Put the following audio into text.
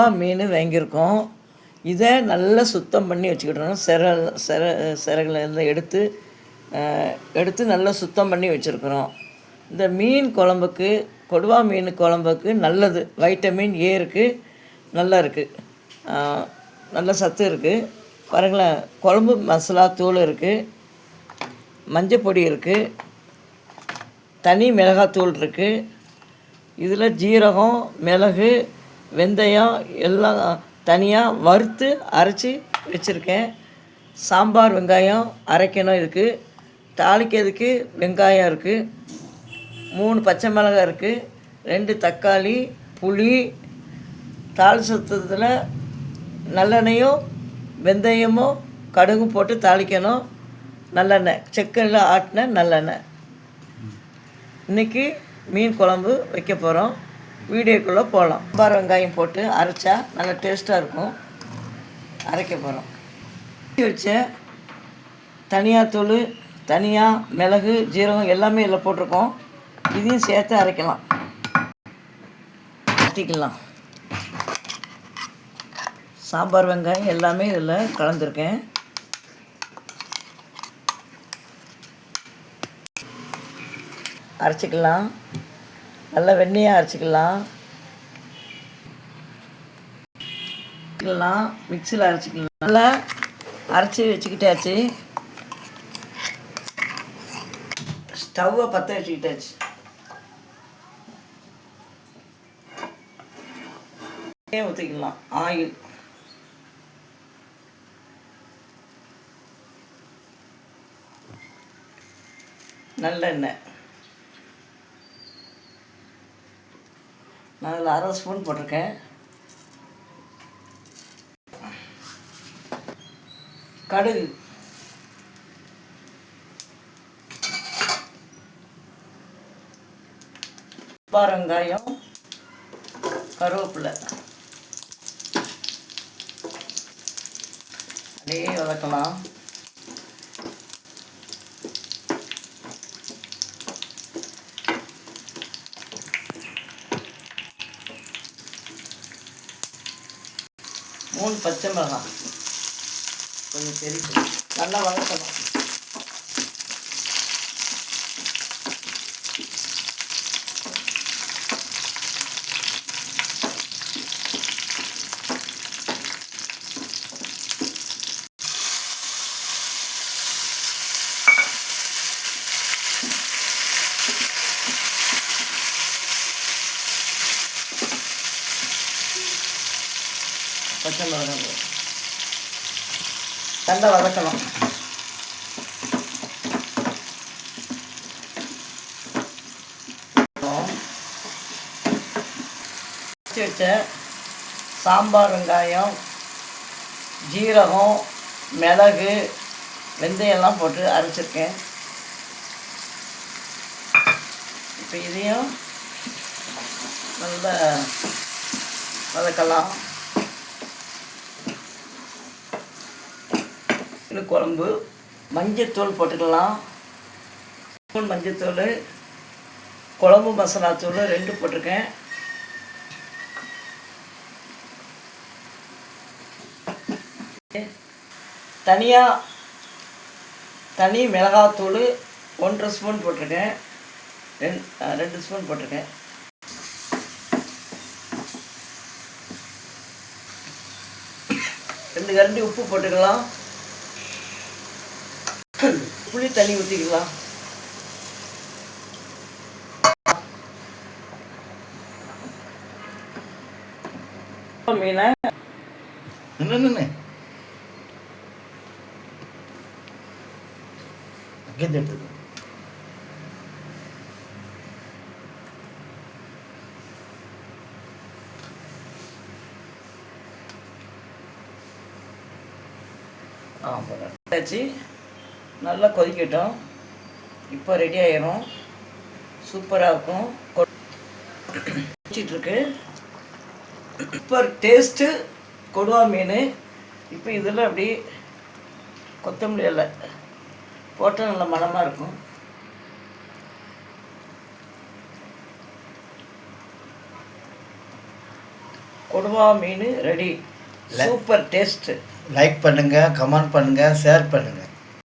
கொடுவா மீன் வாங்கியிருக்கோம். இதை நல்லா சுத்தம் பண்ணி வச்சுக்கிட்டோம். சிற செர இருந்து எடுத்து எடுத்து நல்லா சுத்தம் பண்ணி வச்சுருக்குறோம். இந்த மீன் குழம்புக்கு கொடுவா மீன் குழம்புக்கு நல்லது. வைட்டமின் ஏ இருக்குது நல்லா இருக்குது நல்ல சத்து இருக்குது பாருங்களேன் குழம்பு மசாலா தூள் இருக்குது மஞ்சள் பொடி இருக்குது தனி மிளகாத்தூள் இருக்குது இதில் ஜீரகம் மிளகு வெந்தயம் எல்லாம் தனியாக வறுத்து அரைச்சி வச்சுருக்கேன். சாம்பார் வெங்காயம் அரைக்கணும் இதுக்கு. தாளிக்கிறதுக்கு வெங்காயம் இருக்குது மூணு பச்சை மிளகாய் இருக்குது ரெண்டு தக்காளி புளி தாள் சுத்தத்தில் நல்லெண்ணெயும் வெந்தயமும் கடுகும் போட்டு தாளிக்கணும். நல்லெண்ணெய். செக்கல்ல ஆட்டின நல்லெண்ணெய். இன்றைக்கி மீன் குழம்பு வைக்க போகிறோம் வீடியோக்குள்ளே போகலாம். சாம்பார் வெங்காயம் போட்டு அரைச்சா நல்லா டேஸ்ட்டாக இருக்கும். அரைக்க போகிறோம் வச்ச தனியாக தூள் தனியாக மிளகு ஜீரகம் எல்லாமே இதில் போட்டிருக்கோம். இதையும் சேர்த்து அரைக்கலாம். ஊற்றிக்கலாம் சாம்பார் வெங்காயம் எல்லாமே இதில் கலந்துருக்கேன். அரைச்சிக்கலாம். நல்லா வெண்ணெயாக அரைச்சிக்கலாம். அரைச்சிக்கலாம் மிக்சியில் அரைச்சிக்கலாம். நல்லா அரைச்சி வச்சுக்கிட்டாச்சு. ஸ்டவ்வை பற்ற வச்சுக்கிட்டாச்சு. ஊற்றிக்கலாம் ஆயில். நல்லெண்ணெய். நான் அதில் அரை ஸ்பூன் போட்டிருக்கேன். கடுகு. பாரங்காயம் கருவேப்பிலை. அப்படியே வதக்கலாம். மூணு பச்சை மிளகாய். கொஞ்சம் தெரியும் நல்லா வளர்க்கணும் பச்சை மிளகாய் போடு. நல்லா வதக்கணும் வச்ச சாம்பார் வெங்காயம் ஜீரகம் மிளகு வெந்தயம்லாம் போட்டு அரைச்சிருக்கேன். இப்போ இதையும் நல்லா வதக்கலாம். இது குழம்பு மஞ்சத்தூள் போட்டுக்கலாம். ஸ்பூன் மஞ்சத்தூள் குழம்பு மசாலா தூள் ரெண்டு போட்டிருக்கேன். தனியாக தனி மிளகாத்தூள் ஒன்றரை ஸ்பூன் போட்டிருக்கேன். ரெண்டு ரெண்டு ஸ்பூன் போட்டிருக்கேன். ரெண்டு கரண்டி உப்பு போட்டுக்கலாம். புளி தண்ணி ஊற்றிக்கலாம் மீனை? நின்று எடுத்துக்கோ. ஆமாம் நல்லா கொதிக்கட்டும். இப்போ ரெடி ஆயிரும். சூப்பராக இருக்கும். கொதிச்சிட்ருக்கு. சூப்பர் டேஸ்ட்டு கொடுவா மீன். இப்போ இதில் அப்படி கொத்தமல்லி இலை போட்டால் நல்ல மணமாக இருக்கும். கொடுவா மீன் ரெடி சூப்பர் டேஸ்ட்டு லைக் பண்ணுங்கள் கமெண்ட் பண்ணுங்கள் ஷேர் பண்ணுங்கள்